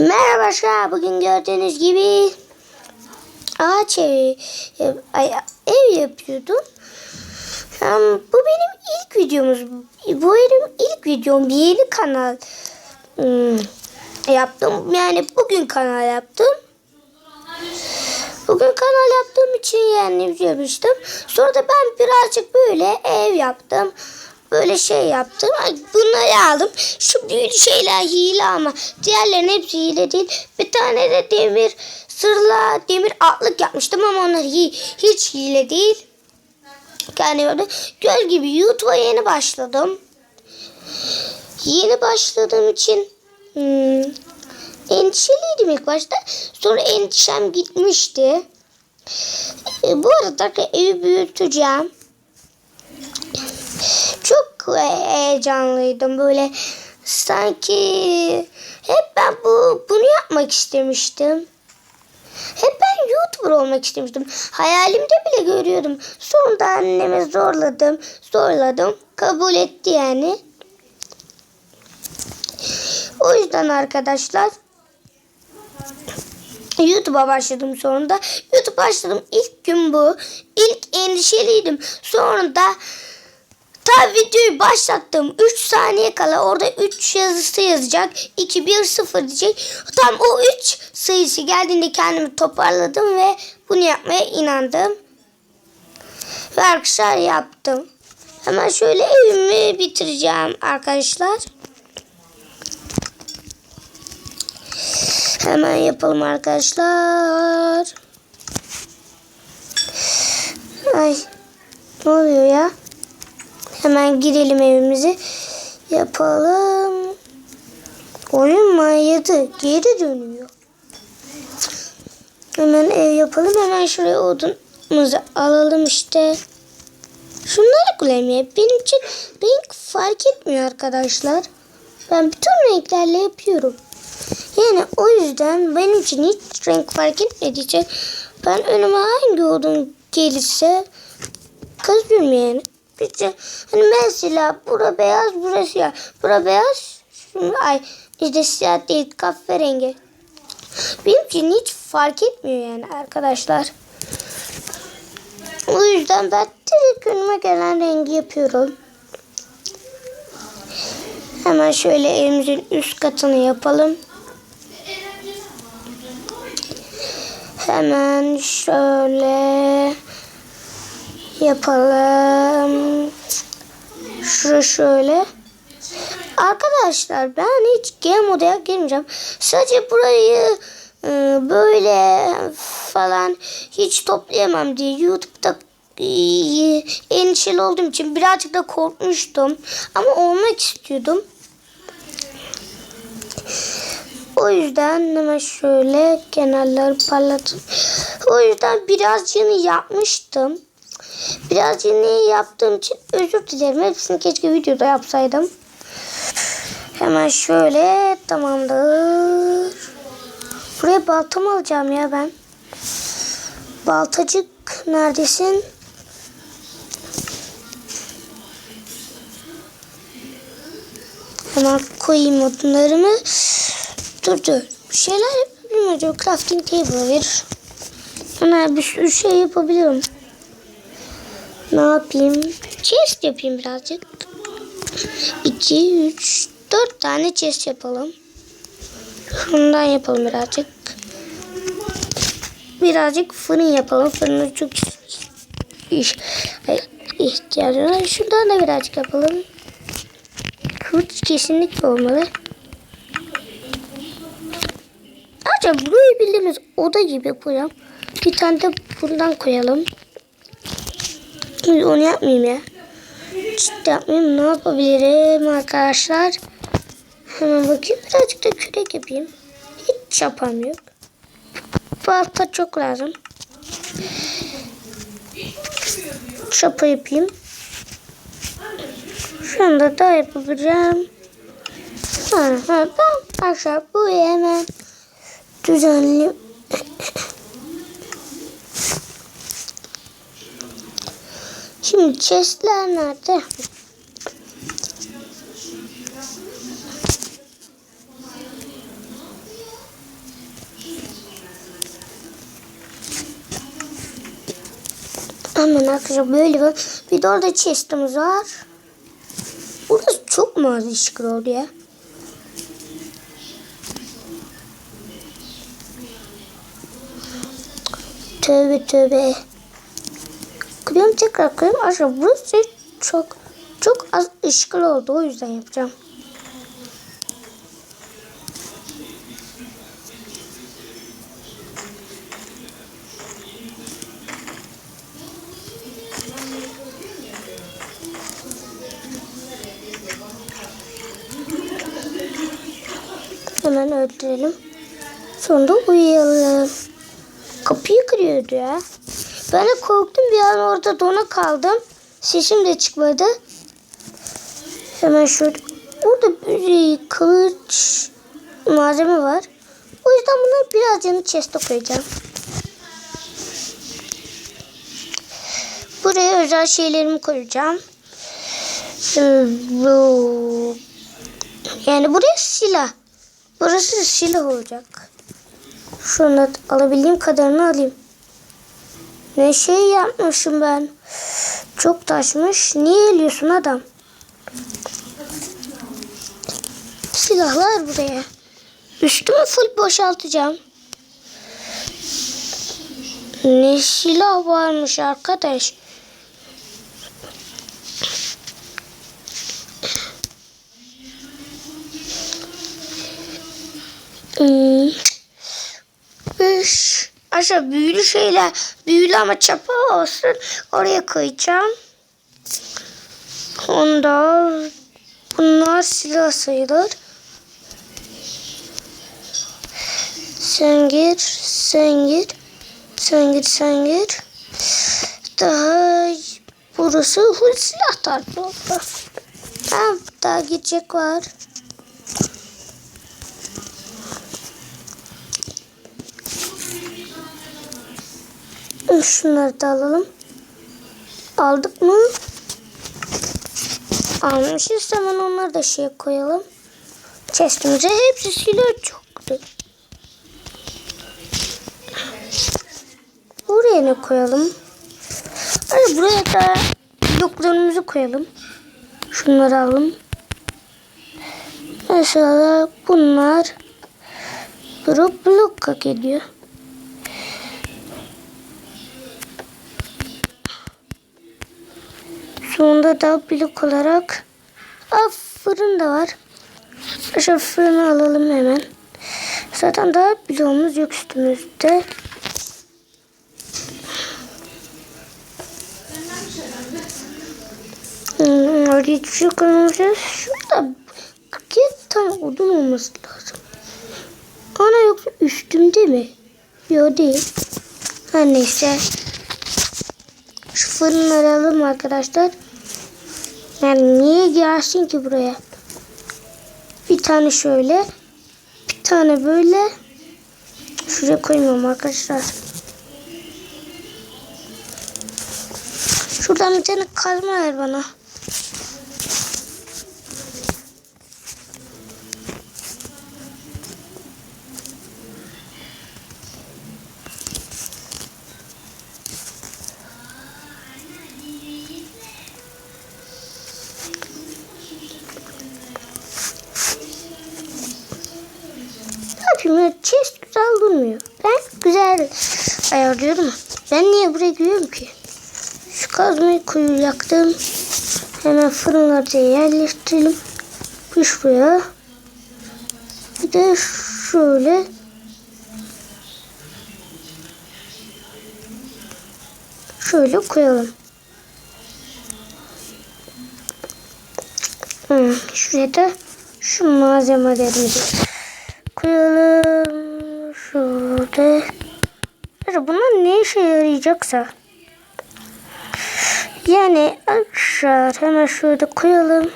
Merhaba arkadaşlar. Bugün gördüğünüz gibi ağaç evi, ay, ev yapıyordum. Um, bu benim ilk videomuz. Bu benim ilk videom. Bir yeni kanal hmm, yaptım. Yani bugün kanal yaptım. Bugün kanal yaptığım için yani yapmıştım. Sonra da ben birazcık böyle ev yaptım. Böyle şey yaptım. Bunları aldım. Şu büyülü şeyler hile ama diğerlerin hepsi hile değil. Bir tane de demir sırla demir atlık yapmıştım ama onlar hi- hiç hile değil. Yani böyle göl gibi YouTube'a yeni başladım. Yeni başladığım için hmm, endişeliydim ilk başta. Sonra endişem gitmişti. E, bu arada evi büyüteceğim. Çok heyecanlıydım böyle sanki hep ben bu bunu yapmak istemiştim. Hep ben YouTuber olmak istemiştim. Hayalimde bile görüyordum. Sonunda anneme zorladım. Zorladım. Kabul etti yani. O yüzden arkadaşlar YouTube'a başladım sonunda. YouTube başladım ilk gün bu. İlk endişeliydim. Sonra da ta videoyu başlattım. 3 saniye kala orada 3 yazısı yazacak. 2 1 0 diyecek. Tam o 3 sayısı geldiğinde kendimi toparladım ve bunu yapmaya inandım. Ve arkadaşlar yaptım. Hemen şöyle evimi bitireceğim arkadaşlar. Hemen yapalım arkadaşlar. Ay ne oluyor ya? Hemen girelim evimizi. Yapalım. Oyun manyadı. Geri dönüyor. Hemen ev yapalım. Hemen şuraya odunumuzu alalım işte. Şunları kullanmaya. Benim için renk fark etmiyor arkadaşlar. Ben bütün renklerle yapıyorum. Yani o yüzden benim için hiç renk fark etmediği için ben önüme hangi odun gelirse kazıyorum yani. De hani mesela bura beyaz, bura siyah. Bura beyaz, ay işte siyah değil kahverengi. Benim için hiç fark etmiyor yani arkadaşlar. O yüzden ben direkt önüme gelen rengi yapıyorum. Hemen şöyle evimizin üst katını yapalım. Hemen şöyle yapalım. Şuraya şöyle. Arkadaşlar ben hiç game modaya girmeyeceğim. Sadece burayı e, böyle falan hiç toplayamam diye YouTube'da e, endişeli olduğum için birazcık da korkmuştum. Ama olmak istiyordum. O yüzden hemen şöyle kenarları parladım. O yüzden birazcını yapmıştım. Birazcını yaptığım için özür dilerim. Hepsini keşke videoda yapsaydım. Hemen şöyle tamamdır. Buraya balta mı alacağım ya ben? Baltacık neredesin? Hemen koyayım odunlarımı. Dur dur. Bir şeyler yapabilirim. Crafting table verir. Hemen bir şey yapabilirim. Ne yapayım? Chest yapayım birazcık. 2, 3, 4 tane chest yapalım. Şundan yapalım birazcık. Birazcık fırın yapalım. Fırını çok iş, ihtiyacım var. Şundan da birazcık yapalım. Kılıç kesinlikle olmalı. Ayrıca burayı bildiğimiz oda gibi koyalım. Bir tane de bundan koyalım. Onu yapmayayım ya. Ciddi yapmayayım. Ne yapabilirim arkadaşlar? Hemen bakayım. Birazcık da kürek yapayım. Hiç çapam yok. Balta çok lazım. Çapa yapayım. Şu anda da yapabileceğim. Ha, ben aşağı bu hemen düzenleyeyim. Şimdi chestler nerede? Hemen arkadaşlar böyle var. Bir de orada chestimiz var. Burası çok mu az ışık oluyor? Tövbe tövbe. Kırıyorum tekrar kırıyorum. Arkadaşlar burası çok çok az ışık oldu. O yüzden yapacağım. Hemen öldürelim. Sonra uyuyalım. Kapıyı kırıyordu ya. Ben de korktum bir an orada dona kaldım. Sesim de çıkmadı. Hemen şöyle. Burada bir kılıç malzeme var. O yüzden bunları biraz yanı chest'e koyacağım. Buraya özel şeylerimi koyacağım. Ee, yani buraya silah. Burası silah olacak. Şunu alabildiğim kadarını alayım. Ne şey yapmışım ben. Çok taşmış. Niye eliyorsun adam? Silahlar buraya. Üstümü full boşaltacağım. Ne silah varmış arkadaş. Hmm. Aşağı büyülü şeyler. Büyülü ama çapa olsun. Oraya koyacağım. Onda bunlar silah sayılır. Sen gir, sen gir. Sen gir, sen gir. Daha burası full silah tarzı oldu. Ha, daha gidecek var. Şunları da alalım. Aldık mı? Almışız hemen onları da şeye koyalım. Chestimize hepsi silah çoktu. Buraya ne koyalım? Hadi buraya da bloklarımızı koyalım. Şunları alalım. Mesela bunlar blok blok hak ediyor. Sonunda da blok olarak Aa, fırın da var. Şu fırını alalım hemen. Zaten daha bloğumuz yok üstümüzde. Hmm, Orada hiçbir şey koymamışız. Şurada 47 tane odun olması lazım. Ana yoksa üstümde mi? Yok değil. Her neyse. Şu fırınları alalım arkadaşlar. Yani niye gelsin ki buraya? Bir tane şöyle. Bir tane böyle. Şuraya koymuyorum arkadaşlar. Şuradan bir tane kazma ver bana. Ben güzel ayarlıyorum. Ben niye buraya giriyorum ki? Şu kazmayı kuyu yaktım. Hemen fırınları da yerleştirelim. Bu şuraya. Bir de şöyle. Şöyle koyalım. Hmm, şuraya da şu malzemelerimizi koyalım. Mesela bunlar ne işe yarayacaksa. Yani arkadaşlar hemen şurada koyalım.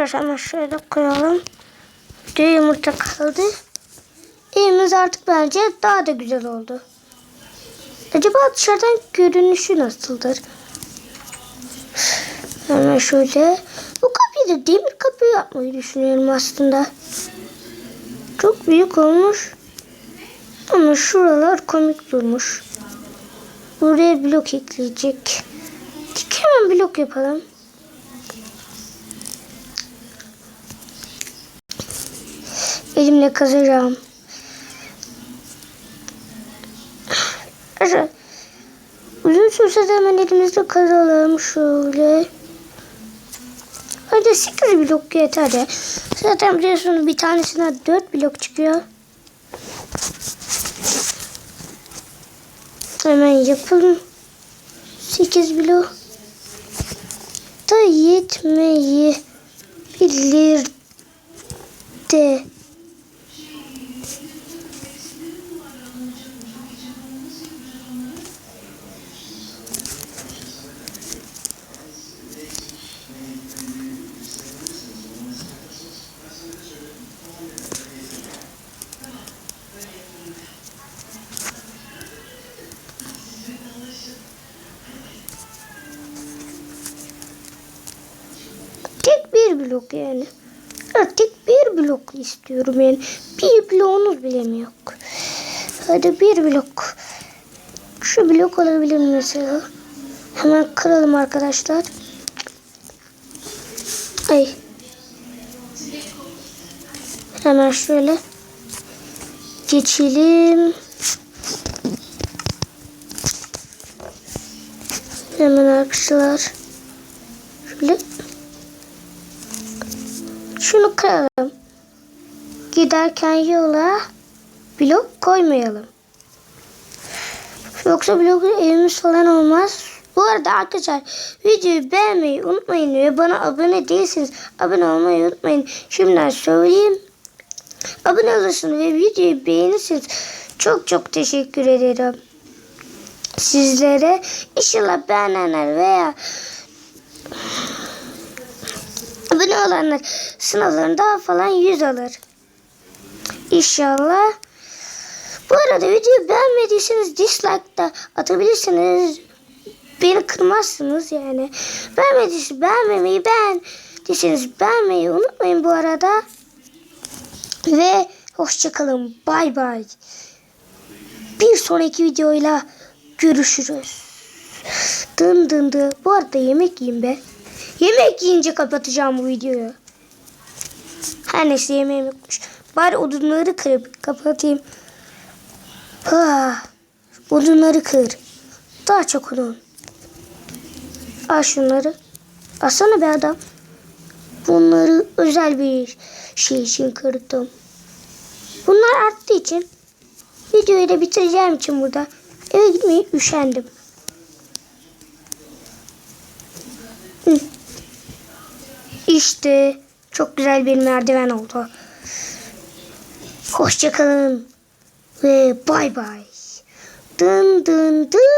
Arkadaşlar hemen şöyle koyalım. Bir yumurta kaldı. Evimiz artık bence daha da güzel oldu. Acaba dışarıdan görünüşü nasıldır? Hemen şöyle. Bu kapıyı da demir kapı yapmayı düşünüyorum aslında. Çok büyük olmuş. Ama şuralar komik durmuş. Buraya blok ekleyecek. Hemen blok yapalım. Elimle kazacağım. Uzun sürse de hemen elimizde kazalım şöyle. Hadi 8 blok yeter de. Zaten biliyorsunuz bir tanesine 4 blok çıkıyor. Hemen yapalım. 8 blok da yetmeyebilir de. Blok yani. Evet, tek bir blok istiyorum yani. Bir bloğunuz bile mi yok? Hadi bir blok. Şu blok olabilir mesela? Hemen kıralım arkadaşlar. Ay. Hemen şöyle. Geçelim. Hemen arkadaşlar. Şöyle şunu kıralım. Giderken yola blok koymayalım. Yoksa blok evimiz falan olmaz. Bu arada arkadaşlar videoyu beğenmeyi unutmayın ve bana abone değilseniz abone olmayı unutmayın. Şimdiden söyleyeyim. Abone olursunuz ve videoyu beğenirseniz çok çok teşekkür ederim. Sizlere inşallah beğenenler veya abone olanlar sınavlarında falan yüz alır. İnşallah. Bu arada videoyu beğenmediyseniz dislike da atabilirsiniz. Beni kırmazsınız yani. Beğenmediyseniz beğenmemeyi beğendiyseniz beğenmeyi unutmayın bu arada. Ve hoşçakalın. Bay bay. Bir sonraki videoyla görüşürüz. Dın dın dın. Bu arada yemek yiyeyim be. Yemek yiyince kapatacağım bu videoyu. Her neyse yemeğim yokmuş. Bari odunları kırıp kapatayım. Ah, odunları kır. Daha çok odun. Al şunları. Alsana be adam. Bunları özel bir şey için kırdım. Bunlar arttığı için videoyu da bitireceğim için burada eve gitmeyi üşendim. İşte çok güzel bir merdiven oldu. Hoşçakalın ve bay bay. Dın dın dın.